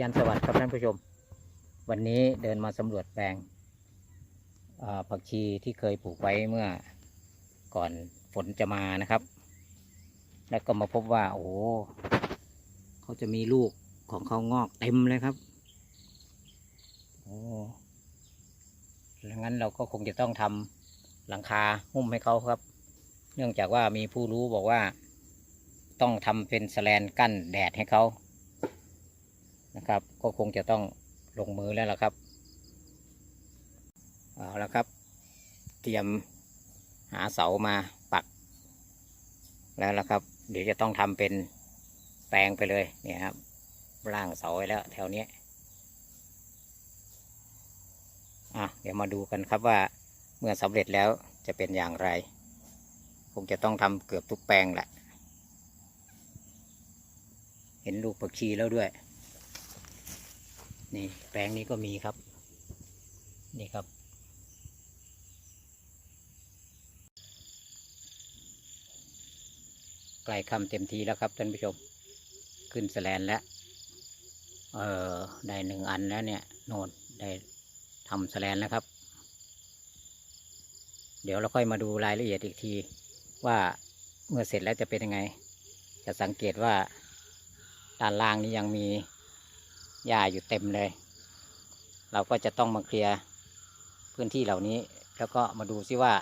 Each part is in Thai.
ยันสวัสดิ์ครับท่านผู้ชม วันนี้เดินมาสำรวจแปลงผักชีที่เคยปลูกไว้เมื่อก่อนฝนจะมานะครับ แล้วก็มาพบว่า โอ้เขาจะมีลูกของเขางอกเต็มเลยครับโอ้ดังนั้นเราก็คงจะต้องทำหลังคาหุ้มให้เขาครับ เนื่องจากว่ามีผู้รู้บอกว่า ต้องทำเป็นสแลนกั้นแดดให้เขา นะครับ ก็คงจะต้องลงมือแล้วล่ะครับ เอาละครับ เตรียมหาเสามาปัก แล้วล่ะครับ เดี๋ยวจะต้องทำเป็นแปลงไปเลยเนี่ยครับร่างเสาไว้แล้วแถวเนี้ยอะเดี๋ยวมาดูกันครับว่าเมื่อสำเร็จแล้วจะเป็นอย่างไร คงจะต้องทำเกือบทุกแปลงแหละ เห็นลูกผักชีแล้วด้วย นี่แปลงนี้ก็มีครับ นี่ครับ ใกล้คำเต็มทีแล้วครับท่านผู้ชม ขึ้นสแลนแล้ว เออได้หนึ่งอันแล้วเนี่ย โน่นได้ทำสแลนแล้วครับ เดี๋ยวเราค่อยมาดูรายละเอียดอีกทีว่าเมื่อเสร็จแล้วจะเป็นยังไง จะสังเกตว่าด้านล่างนี้ยังมี หญ้าอยู่เต็มเลย เราก็จะต้องมาเคลียร์พื้นที่เหล่านี้ แล้วก็มาดูซิว่า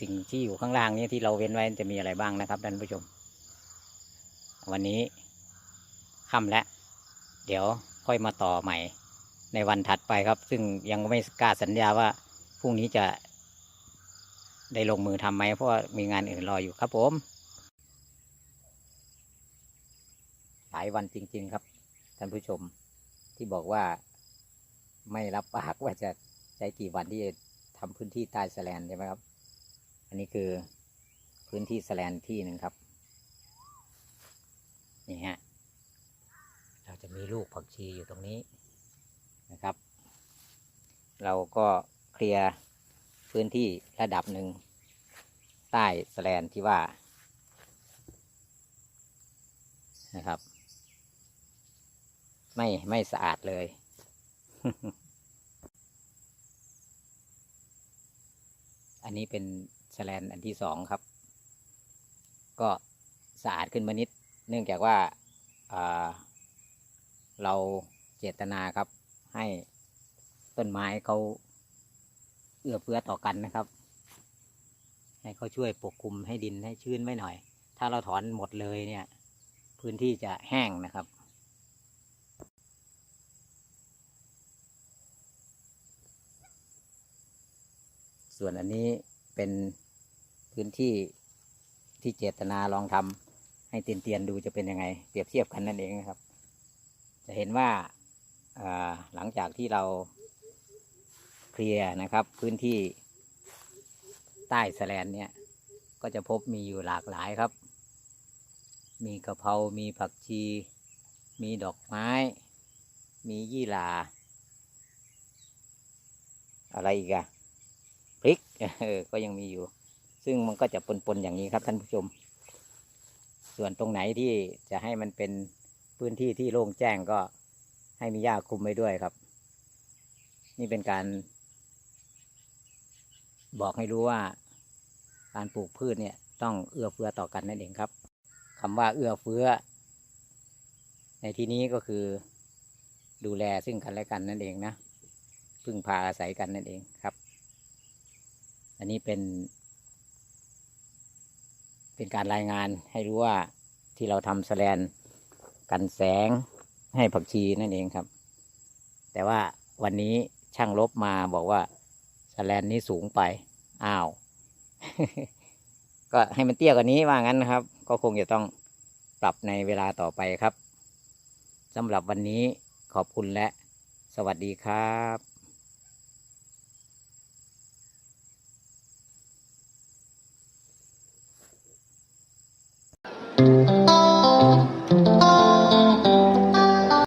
สิ่งที่อยู่ข้างล่างนี้ที่เราเว้นไว้จะมีอะไรบ้างนะครับท่านผู้ชม วันนี้ค่ำแล้ว เดี๋ยวค่อยมาต่อใหม่ ในวันถัดไปครับ ซึ่งยังไม่กล้าสัญญาว่าพรุ่งนี้จะได้ลงมือทำไหมเพราะมีงานอื่นรออยู่ครับผม หลายวันจริง ๆ ครับ ท่านผู้ชมที่บอกว่าไม่รับปากว่าจะใช้กี่วันที่จะทำพื้นที่ใต้สแลนใช่ไหมครับ อันนี้คือพื้นที่สแลนที่หนึ่งครับ นี่ฮะ เราจะมีลูกผักชีอยู่ตรงนี้นะครับ เราก็เคลียร์พื้นที่ระดับหนึ่งใต้สแลนที่ว่านะครับ ไม่ไม่สะอาดเลย อันนี้เป็นแสลนอันที่สองครับ ก็สะอาดขึ้นมานิด เนื่องจากว่าอ่าเราเจตนาครับ ให้ต้นไม้เขาเอื้อเฟื้อต่อกันนะครับ ให้เขาช่วยปกคลุมให้ดินให้ชื้นไว้หน่อย ถ้าเราถอนหมดเลยเนี่ย พื้นที่จะแห้งนะครับ ส่วนอันนี้เป็นพื้นที่ที่เจตนาลองทำให้เตียนๆดูจะเป็นยังไง เปรียบเทียบกันนั่นเองนะครับ จะเห็นว่าาหลังจากที่เราเคลียร์นะครับ พื้นที่ใต้แสแลนเนี่ย ก็จะพบมีอยู่หลากหลายครับ มีกะเพรา มีผักชี มีดอกไม้ มียี่หร่าอะไรอีกอะ พริกก็ยังมีอยู่ ซึ่งมันก็จะปนๆอย่างนี้ครับท่านผู้ชม ส่วนตรงไหนที่จะให้มันเป็นพื้นที่ที่โล่งแจ้งก็ให้มีหญ้าคลุมไว้ด้วยครับ นี่เป็นการ บอกให้รู้ว่า การปลูกพืชเนี่ยต้องเอื้อเฟื้อต่อกันนั่นเองครับคำว่าเอื้อเฟื้อ ในที่นี้ก็คือดูแลซึ่งกันและกันนั่นเองนะพึ่งพาอาศัยกันนั่นเองครับ อันนี้เป็น เป็นการรายงานให้รู้ว่าที่เราทำแสแลนกันแสงให้ผักชีนั่นเองครับ แต่ว่าวันนี้ช่างลบมาบอกว่าแสแลนนี้สูงไป อ้าว ก็ให้มันเตี้ยกว่านี้ว่างั้นนะครับ ก็คงจะต้องปรับในเวลาต่อไปครับสำหรับวันนี้ขอบคุณและสวัสดีครับ